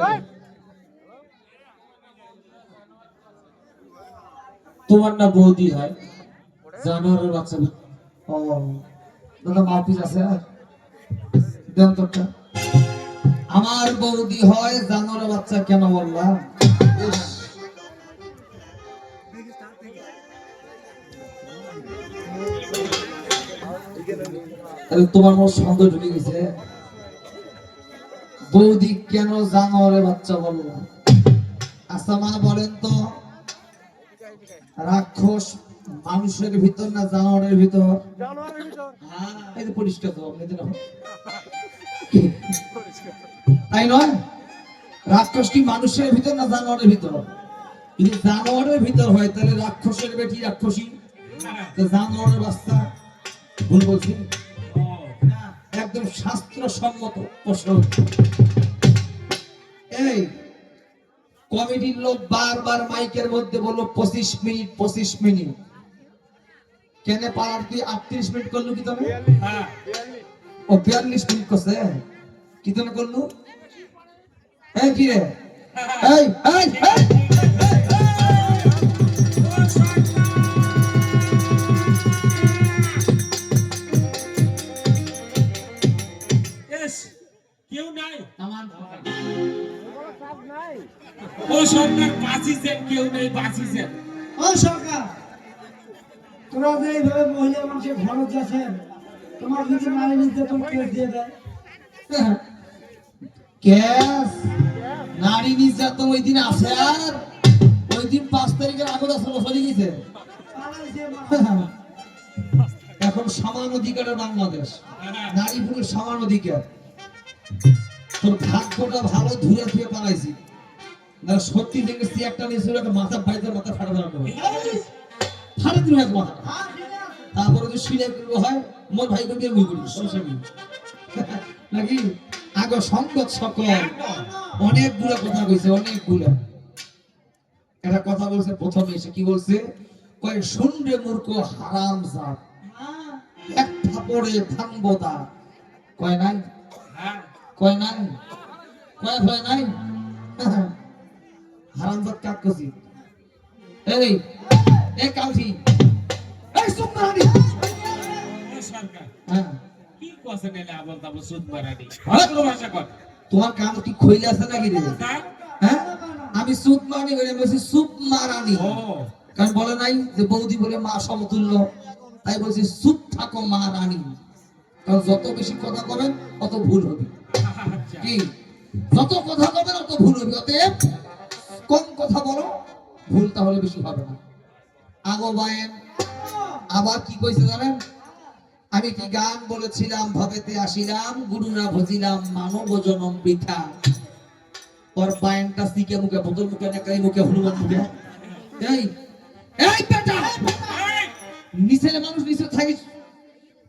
হয়ে। তোমার না বৌদি হয়, জানোয়ারের বাচ্চা ও, দাদা মারপিস আছে তোরটা আমার বৌদি হয়, জানোয়ারের বাচ্চা কেন বললাম? তাহলে তোমার মনে সন্দেহ ঢুকে গেছে। বৌদি কেন জানোয়ারের বাচ্চা বলল আচ্ছা মা বলেন তো রাক্ষস মানুষের ভিতর না জানোয়ারের ভিতর? হ্যাঁ, এই পরিষ্কার তো। তাই নয়? রাক্ষস কি মানুষের ভিতর না জানোয়ারের ভিতর? যদি জানোয়ারের ভিতর হয় তাহলে রাক্ষসের বেটি রাক্ষসী। জানোয়ারের বাচ্চা। ভুল বলছি? একদম শাস্ত্রসম্মত প্রশ্ন। এই কমিটির লোক বারবার মাইকের মধ্যে বলল পঁচিশ মিনিট পঁচিশ মিনিট। কেন পাড়ার তুই আটত্রিশ মিনিট করলু কি তুমি? ও বিয়াল্লিশ মিনিট করছে কি তুমি করলু? এই কি রে? এই এই! ও সরকার বাঁচিছেন কেউ নেই বাঁচিছেন ও সরকার তোরা যে এইভাবে মহিলা মানুষের খরচ আছেন তোমার যদি মারি নিতে কেস দিয়ে দেয়। ক্যাশ নারী নির্যাতন ওই দিন আছে আর? ওই দিন পাঁচ তারিখের আগে দশ বছর গেছে। এখন সমান অধিকারের বাংলাদেশ। নারী পুরুষ সমান অধিকার। তোর ভাগ্যটা ভালো ধুয়ে ধুয়ে পালাইছি না সত্যি দেখেছি একটা নিয়েছিল একটা মাথা ভাইতে মাথা ফাটা দাঁড়ানো ফাটে দিল এক মাথা হ্যাঁ, আছে। তারপরে যদি সিলাই করব হয় মোর ভাই করবে মুই করি সমস্যা নাকি? আগে সংবাদ সকল। অনেকগুলো কথা কইছে অনেকগুলো একটা কথা বলছে প্রথমে এসে কি বলছে? কয় শুনবে মূর্খ হারাম জাত। এক থাপড়ে ভাঙবো তা। কয় নাই? হ্যাঁ। কয় নাই? কয় ভয় নাই কাক কছি এই এই কালছি এই সুন্দরানি সরকার হ্যাঁ। কি কথা নেলে আবল তাবল সুদ হ্যাঁ? ভালো ভাষা কর। তোমার কাম কি খইলে আছে নাকি রে? হ্যাঁ? হ্যাঁ? আমি সুপ মানি বলে বলছি সুপ মারানি ও। কারণ বলে নাই যে বৌদি বলে মা সমতুল্য। তাই বলছি সুপ থাকো মা রানী কারণ যত বেশি কথা কবেন তত ভুল হবে। যত কথা কবেন তত ভুল হবে। অতএব কম কথা বলো, ভুল তাহলে বেশি হবে না। আগো আবার কি কইছে জানেন? আমি কি গান বলেছিলাম, ভবেতে আসিলাম গুরুরা ভজিলাম, মানব জনম বৃথা। ওর বায়েনটা সিকে মুখে বোতল মুখে নেকাই মুখে, হনুমান মুখে। এই এই বেটা! নিচের মানুষ নিচে থাকিস,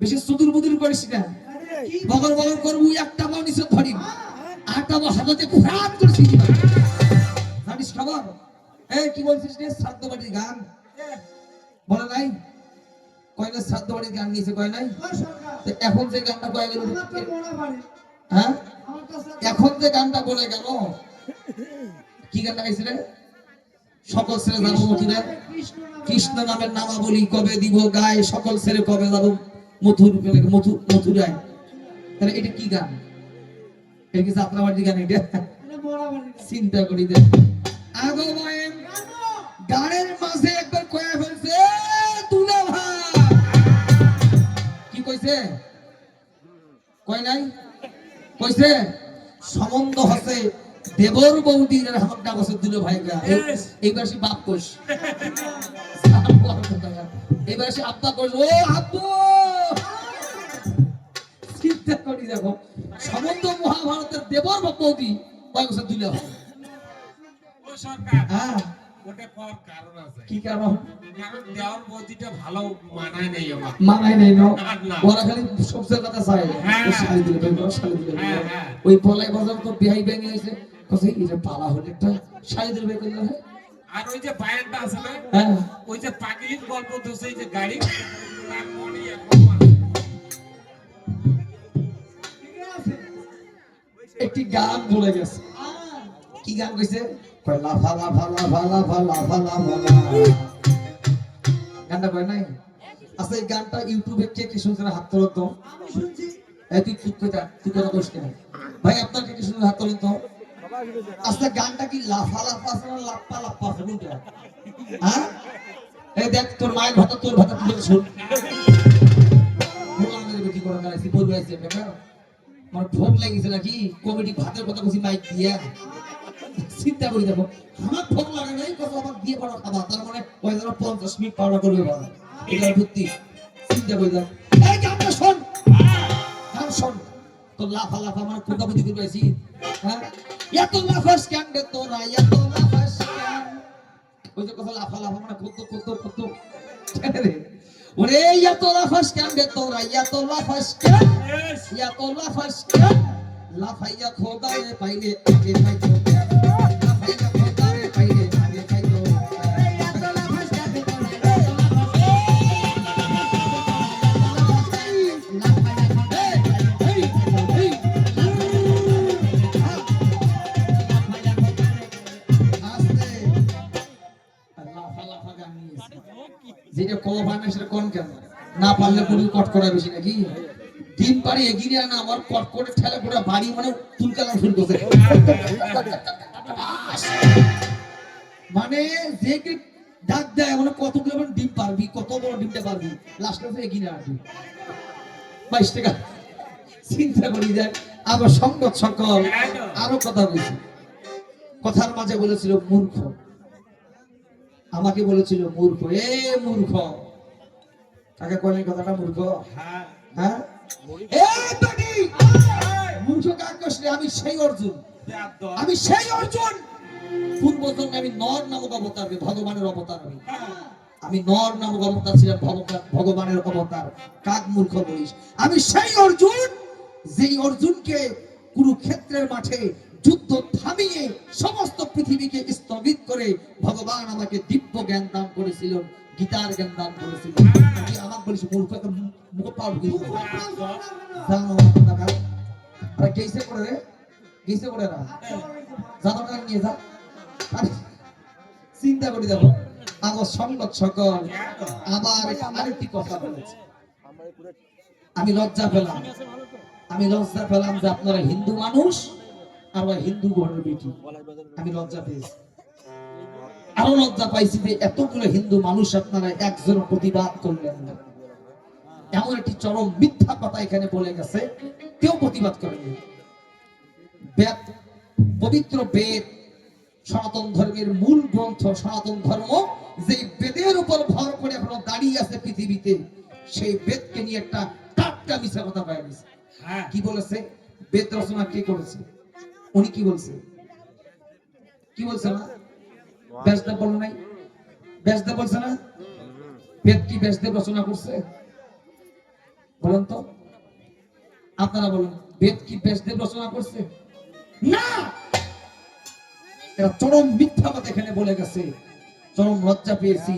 বেশি সুদূর বুদুর করিস না। বগর বগর করব একটা বাও নিচে ধরি। আটটা বাও হাতে ফ্রাত করছিস জানিস খবর? এই কি বলছিস রে? শ্রাদ্ধ বাড়ির গান। বলে নাই? কয় না শ্রাদ্ধ বাড়ির গান নিয়েছে কয় নাই? তো এখন যে গানটা কয়ে গেল? হ্যাঁ? এখন যে গানটা বলে গেল? কি গানটা গাইছিলে সকল ছেলে যাব মথুরে কৃষ্ণ নামে। কৃষ্ণ নামের নামাবলী কবে দিব? গায়ে সকল ছেলে কবে যাব? মথুর মথু মথুরায় তাহলে এটা কি গান? এটা কি যাত্রাবাড়ির গান এটা? চিন্তা করি গানের মাঝে একবার কয়ে ফেলছে "এ, ভাই। কি কইছে? কয় নাই? কইছে সম্বন্ধ হচ্ছে দেবর বৌদির হামটা বছর দিল ভাই এইবার সে বাপ কোষ। এইবার সে আব্বা কোষ। ও আব্বু! চিন্তা করি দেখো। সম্বন্ধ মহাভারতের দেবর বা বছর দিল ভাই ও সরকার হ্যাঁ। ওটা কর কারণ আছে। কি কারণ? কারণ দেওয়ার বৌদিটা ভালো মানায় নেই আমার। মানাই নাই না? না। ওরা খালি সবচেয়ে কথা চাই। শাড়ি দিলে ভাই বড় শাড়ি দিলে ভাই। ওই পলাই বাজার তো বিহাই ভেঙে এসে কথা এটা পালা হলে একটা শাড়ি দিলে করলে হয়। আর ওই যে বায়ানটা আছে না হ্যাঁ। ওই যে পাগলির গল্প দোষে এই যে গাড়ি তার মনে একটি গান বলে গেছে। কি গান কইছে? লাফা লাফা লাফা লাফা লাফা লাফা। গানটা কয় নাই? আচ্ছা এই গানটা ইউটিউবে কে কে শুনছে হাত তোলো তো এই তুই চুপ করে তুই কথা কইস কেন? ভাই আপনার কে কে শুনছে হাত তোলেন তো আচ্ছা গানটা কি লাফা লাফা আছে না লাপ্পা লাপ্পা আছে কোনটা হ্যাঁ? এই দেখ তোর মায়ের ভাতা তোর ভাতা তুই শুন। বললাম কি করে গাইছি বলব আইছি আমার ভোগ লাগিয়েছে নাকি? কমেডি ভাতের কথা বলছি, মাইক দিয়া। চিন্তা করি দেখো, আমার ভোগ লাগে নাই, কত আমার দিয়ে পড়া খাবার, তার মানে ওই ধরো পঞ্চাশ মিনিট পাওয়া করবে বলা। এটা বুদ্ধি। চিন্তা করি দেখো এই গানটা শোন। গান শোন। তো লাফা লাফা আমার কোথা বুদ্ধি করে পাইছি হ্যাঁ? এত লাফাস কেন রে তোরা? এত লাফাস কেন? ওই যে কথা লাফা লাফা মানে কত কত কত। রে ওরে এত লাফাস কেন রে তোরা এত লাফাস কেন বেশ। এত লাফাস কেন লাফাইয়া খোদারে পাইলে আগে পাইতো আমার বাড়ি মানে শুরু করছে। মানে যে ডাক দেয় মানে ডিম পারবি, কত বড় ডিমটা পারবি লাস্টে এগিয়ে আসবি। বাইশ টাকা। চিন্তা করি দেখ আবার সংবাদ সকল আরও কথা বলছি। কথার মাঝে বলেছিল মূর্খ। আমাকে বলেছিল মূর্খ, এ মূর্খ কাকে কলেন কথাটা মূর্খ। হ্যাঁ। হ্যাঁ? মূর্খ। কাকে? আমি সেই অর্জুন। আমি সেই অর্জুন! পূর্ব জন্মে আমি নর নামক অবতার আমি ভগবানের অবতার আমি আমি নর নামক অবতার ছিলাম ভগবানের অবতার। কাক মূর্খ বলিস। আমি সেই অর্জুন যেই অর্জুনকে কুরুক্ষেত্রের মাঠে যুদ্ধ থামিয়ে সমস্ত পৃথিবীকে স্থগিত করে ভগবান আমাকে দিব্য জ্ঞান দান করেছিল গীতার জ্ঞান দান করেছিল আমাকে বলিস মূর্খ একটা মুখ পাও আরে গেইছে করে রে গেইছে করে না না নিয়ে যা। চিন্তা করি দেখো আমার সংবাদ সকল আবার আরেকটি কথা বলেছে। আমি লজ্জা পেলাম। আমি লজ্জা পেলাম যে আপনারা হিন্দু মানুষ আর হিন্দু ঘরের বেটি আমি লজ্জা পেয়েছি। আরও লজ্জা পাইছি যে এতগুলো হিন্দু মানুষ আপনারা একজন প্রতিবাদ করলেন না। এমন একটি চরম মিথ্যা কথা এখানে বলে গেছে কেউ প্রতিবাদ করেনি। বেদ পবিত্র বেদ সনাতন ধর্মের মূল গ্রন্থ সনাতন ধর্ম যে বেদের উপর ভর করে এখনও দাঁড়িয়ে আছে পৃথিবীতে সেই বেদকে নিয়ে একটা টাটকা মিশা কথা পাই গেছে। হ্যাঁ। কি বলেছে? বেদ রচনা কে করেছে? উনি কি বলছে? কি বলছে না বলে নাই। বলছে না? কি রচনা করছে? বলেন তো। আপনারা বলুন, বেদ কি রচনা করছে? না! চরম মিথ্যা কথা এখানে বলে গেছে। চরম লজ্জা পেয়েছি।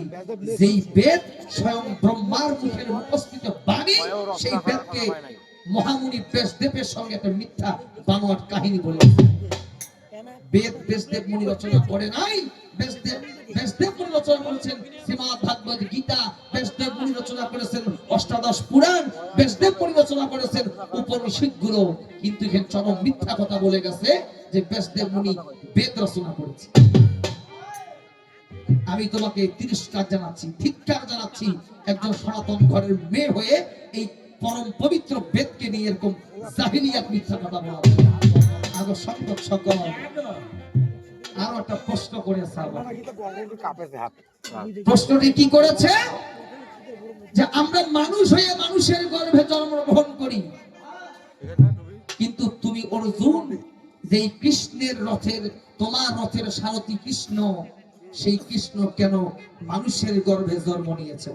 যেই বেদ স্বয়ং ব্রহ্মার মুখের উপস্থিত বাণী, সেই বেদকে মহামুনি ব্যাসদেবের সঙ্গে একটা মিথ্যা বানোয়াট কাহিনী বলে বেদ মুনি রচনা করে নাই। মুনি রচনা করেছেন ভাগবত গীতা। মুনি রচনা করেছেন অষ্টাদশ পুরাণ। মুনি রচনা করেছেন উপনিষদ কিন্তু এখানে চরম মিথ্যা কথা বলে গেছে যে মুনি বেদ রচনা করেছে। আমি তোমাকে তিরস্কার জানাচ্ছি, ধিক্কার জানাচ্ছি। একজন সনাতন ঘরের মেয়ে হয়ে এই পরম পবিত্র বেদকে নিয়ে এরকম মিথ্যা কথা বলা আগো সংবাদ সকল আরও একটা প্রশ্ন করে প্রশ্নটি কি করেছে? যে আমরা মানুষ হয়ে মানুষের গর্ভে জন্মগ্রহণ করি। কিন্তু তুমি অর্জুন, যেই কৃষ্ণের রথের, তোমার রথের সারথী কৃষ্ণ, সেই কৃষ্ণ কেন মানুষের গর্ভে জন্ম নিয়েছে?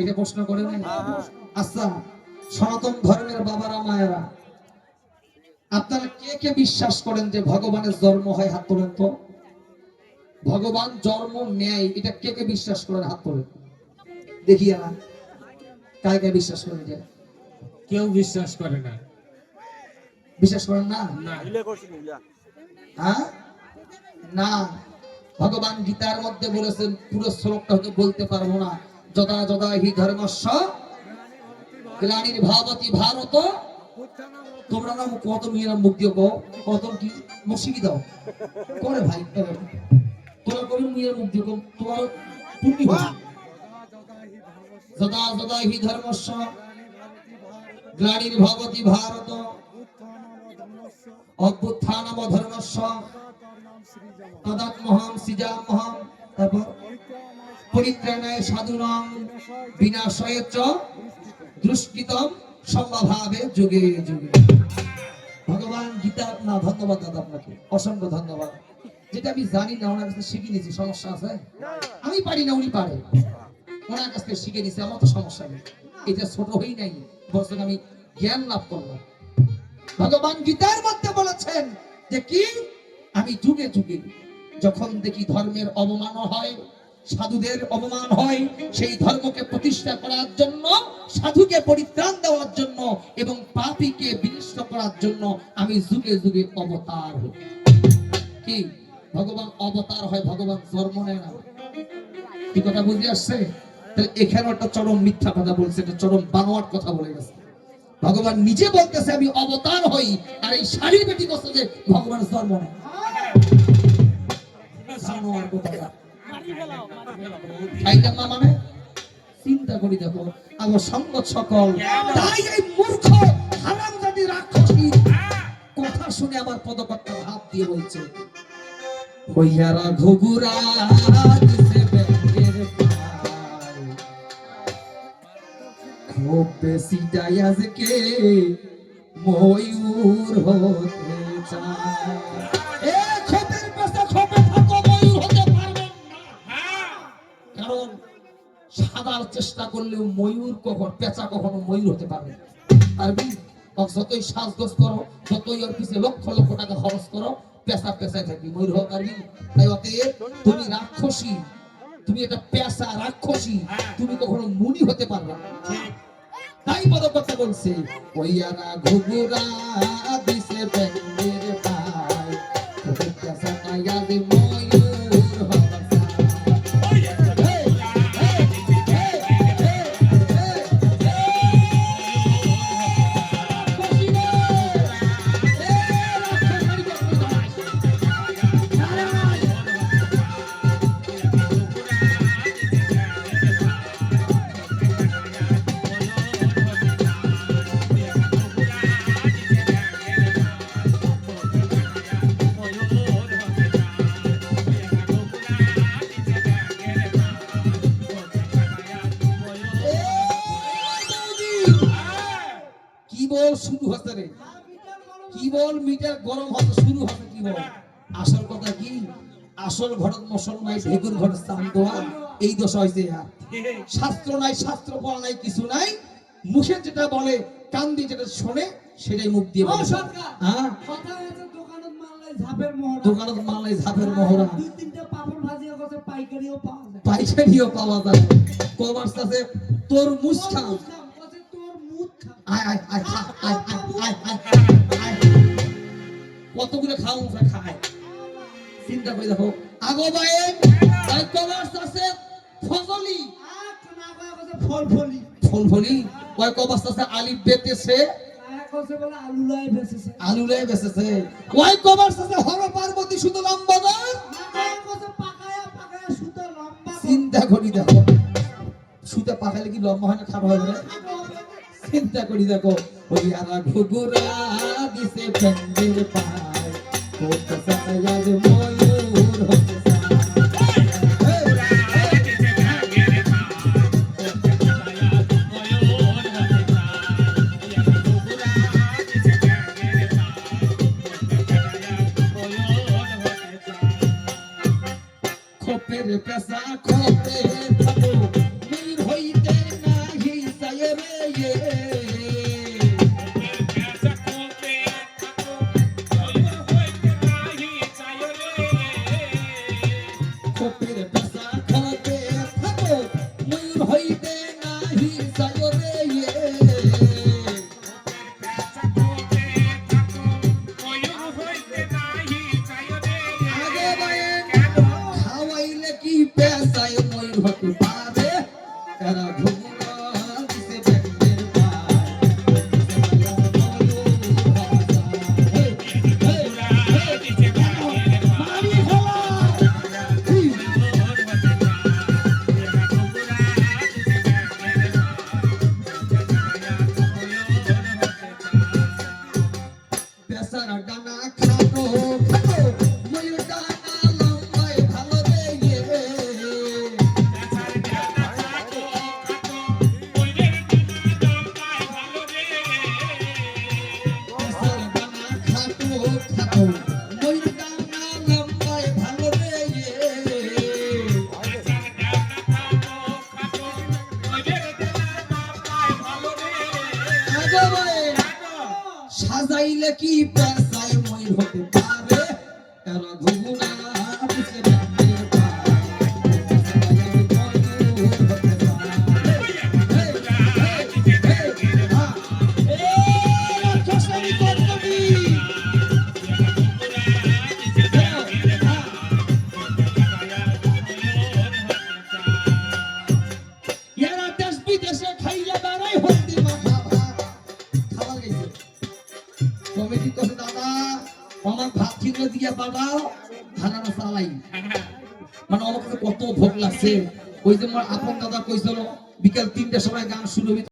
এটা প্রশ্ন করে নাই? আচ্ছা সনাতন ধর্মের বাবারা, মায়েরা আপনারা কে কে বিশ্বাস করেন যে ভগবানের জন্ম হয় হাত তোলেন তো ভগবান জন্ম নেয় এটা কে কে বিশ্বাস করেন হাত তোলেন দেখিয়ে না কাকে বিশ্বাস করেন যে কেউ বিশ্বাস করে না। বিশ্বাস করেন না? না। হ্যাঁ? না। ভগবান গীতার মধ্যে বলেছেন পুরো শ্লোকটা হয়তো বলতে পারব না। যদা যদা হি ধর্মস্য গ্লানির ভাবতি ভারত তোমরা না কত মেয়েরা মুখ দিয়ে কো কত কি? মুশিকি দাও। করে ভাই। তোমরা কবি মেয়ের মুখ দিয়ে তোমার পুণ্যি যদা যদা হি ধর্মস্য গ্লানির ভাবতি ভারত অভ্যুত্থানম ধর্মস্য তদাত্মহম সৃজামহম তারপর পরিত্রাণায় সাধুনাং বিনাশয়ে চ দুষ্কৃতম সম্ভাবে যুগে যুগে। ভগবান, গীতা, না, ধন্যবাদ দাদা আপনাকে। অসংখ্য ধন্যবাদ। যেটা আমি জানি না, ওনার কাছে শিখে নিয়েছি। সমস্যা আছে? আমি পারি না, উনি পারে। ওনার কাছ থেকে শিখে নিয়েছি, আমার তো সমস্যা নেই। এটা ছোট হই নাই বরং আমি জ্ঞান লাভ করলাম। ভগবান গীতার মধ্যে বলেছেন যে কি? আমি যুগে যুগে যখন দেখি ধর্মের অবমান হয় সাধুদের অপমান হয়, সেই ধর্মকে প্রতিষ্ঠা করার জন্য, সাধুকে পরিত্রাণ দেওয়ার জন্য এবং পাপীকে বিনষ্ট করার জন্য আমি যুগে যুগে অবতার হই। কি? ভগবান অবতার হয়, ভগবান জন্ম নেয় না। কি কথা বুঝে আসছে? তাহলে এখানে একটা চরম মিথ্যা কথা বলছে, একটা চরম বানোয়াট কথা বলে গেছে। ভগবান নিজে বলতেছে, আমি অবতার হই, আর এই শাড়ির বেটি বলছে যে ভগবান জন্ম নেয় জানোয়ার কোথাকার। মানে চিন্তা করি দেখো, আমার সঙ্গত সকল, তাই এই মূর্খ রাক্ষসী, কথা শুনে আমার পদকর্তা ভাব দিয়ে বলছে হইয়ারা ঘুগুরা দিছে ব্যাঙের পায়। খুব বেশিটাই আজকে ময়ূর হতে চায় সাদার চেষ্টা করলেও ময়ূর কখন, পেঁচা কখনো ময়ূর হতে পারবে পারবি যতই সাজগোজ করো, যতই ওর পিছিয়ে লক্ষ লক্ষ টাকা খরচ করো, পেঁচা পেঁচায় থাকবি, ময়ূর হতে পারবি তাই অতএব তুমি রাক্ষসী, তুমি একটা পেঁচা রাক্ষসী, তুমি কখনো মুনি হতে পারবে তাই পদকর্তা বলছে ওইয়ারা ঘুঘুরা দিছে ব্যাঙের পায় পেঁচা মিটার গরম হতে শুরু হতে কি বল আসল কথা কি? আসল ঘরত মুসলমান ঢেকুর ঘর স্থান দেওয়া এই দশা হয়েছে শাস্ত্র নাই শাস্ত্র পড়া নাই কিছু নাই। মুখে যেটা বলে কান দিয়ে যেটা শোনে সেটাই মুখ দিয়ে বলে। হ্যাঁ? কথা দোকানত মাল নাই ঝাপের মোহরা দোকানত মালাই ঝাপের মহড়া। দুই তিনটা পাপড় ভাজিয়া কথা পাইকারিও পাওয়া যায়। পাইকারিও পাওয়া যায়। কমার্স আছে তোর মুসখান তোর মুখ খাম, কছে তোর মুখ আয় আয় আয় আয় আয় আয় আয়। কতগুলো খাও খায়। চিন্তা করে দেখো। আগো বায়ে কমার্স আছে না ফল ফলি কয় কমার্স আছে? আলিফ বেতেছে আলু বেসেছে কয় কমার্স হর পার্বতী শুধু লম্বাদার চিন্তা করি দেখো। সুতা পাকালে কি লম্বা হয় না খাটো হবে না? চিন্তা করি দেখো। ওই আরা ঘুগুরা দিছে প্যান্ডেল পায় কোথা সায়াজ ময়ূর হতে খোপের পেশা খোপে থাকো ময়ূর হইতে নাহি সায়ে রে ইয়ে। বেড়ার Thank you. আপন দাদা কইছিল বিকেল তিনটার সময় গান শুরু